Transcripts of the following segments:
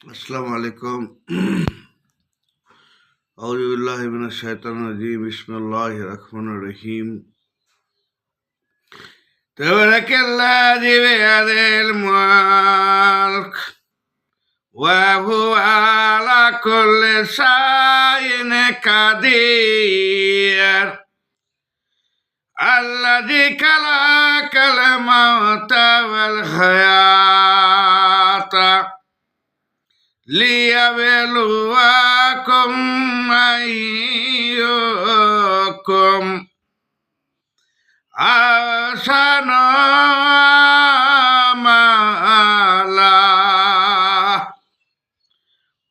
আসসালামু আলাইকুম আউজুবিল্লাহ মিনাশ শাইতানির রাজিম বিসমিল্লাহির রহমানির রহিম تبارك الذي بيده الملك وهو على كل شيء قدير الذي خلق الموت লিয়াবেলুয়াকুম আইয়ুকুম আসানো মালা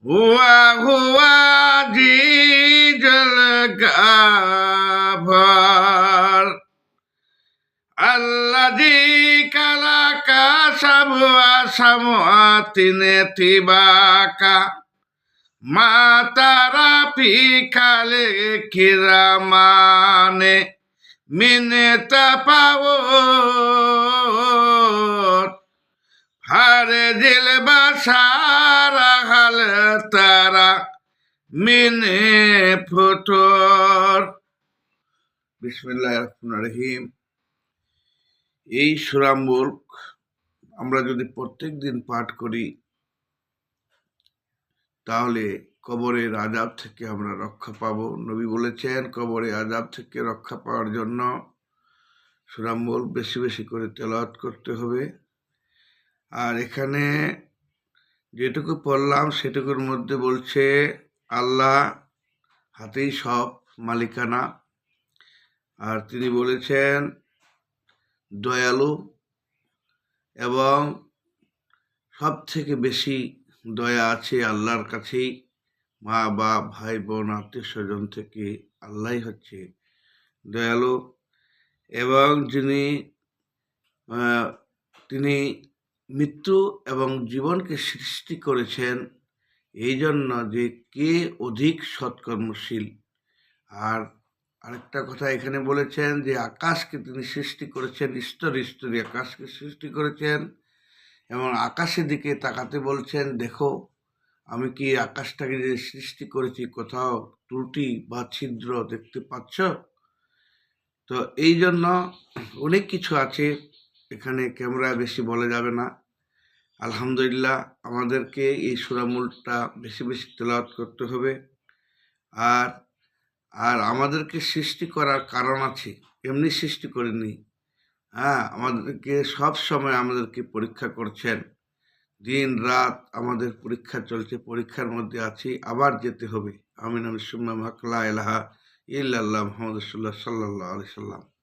হুয়া হুয়া জি জল গাভার sabwa samuatin tibaka matara pikale kiramane mineta pavot hare dil basara hal tara mine futor বিসমিল্লাহ রহমান রহিম এই সুরামুল্ক আমরা যদি প্রত্যেক দিন পাঠ করি, তাহলে কবরের আজাব থেকে আমরা রক্ষা পাব। নবী বলেছেন, কবরে আজাব থেকে রক্ষা পাওয়ার জন্য সুরামুল বেশি বেশি করে তেলাওয়াত করতে হবে। আর এখানে যেটুকু পড়লাম, সেটুকুর মধ্যে বলছে, আল্লাহ হাতেই সব মালিকানা। আর তিনি বলেছেন, দয়ালু এবং সব থেকে বেশি দয়া আছে আল্লাহর কাছেই। মা, বাপ, ভাই, বোন, আত্মীয় স্বজন থেকে আল্লাহ হচ্ছে দয়ালু এবং যিনি তিনি মৃত্যু এবং জীবনকে সৃষ্টি করেছেন এই জন্য যে কে অধিক সৎকর্মশীল আর আরেকটা কথা এখানে বলেছেন যে আকাশকে তিনি সৃষ্টি করেছেন, স্তর স্তরী আকাশকে সৃষ্টি করেছেন এবং আকাশের দিকে তাকাতে বলছেন, দেখো, আমি কি আকাশটাকে যে সৃষ্টি করেছি কোথাও ত্রুটি বা ছিদ্র দেখতে পাচ্ছ? তো এই জন্য অনেক কিছু আছে, এখানে ক্যামেরা বেশি বলা যাবে না। আলহামদুলিল্লাহ, আমাদেরকে এই সুরামুলটা বেশি বেশি তেলাওয়াত করতে হবে। আর আর আমাদেরকে সৃষ্টি করার কারণ আছে। এমনি সৃষ্টি করেনি। হ্যাঁ আমাদেরকে সব সময় আমাদেরকে পরীক্ষা করছেন। দিন, রাত আমাদের পরীক্ষা চলছে, পরীক্ষার মধ্যে আছি, আবার যেতে হবে। আমিন আমি সুম্মা মাকলা এলাহা ইল্লাহ মোহাম্মদ সাল্লাহ সাল্লাহ আলি সাল্লাম।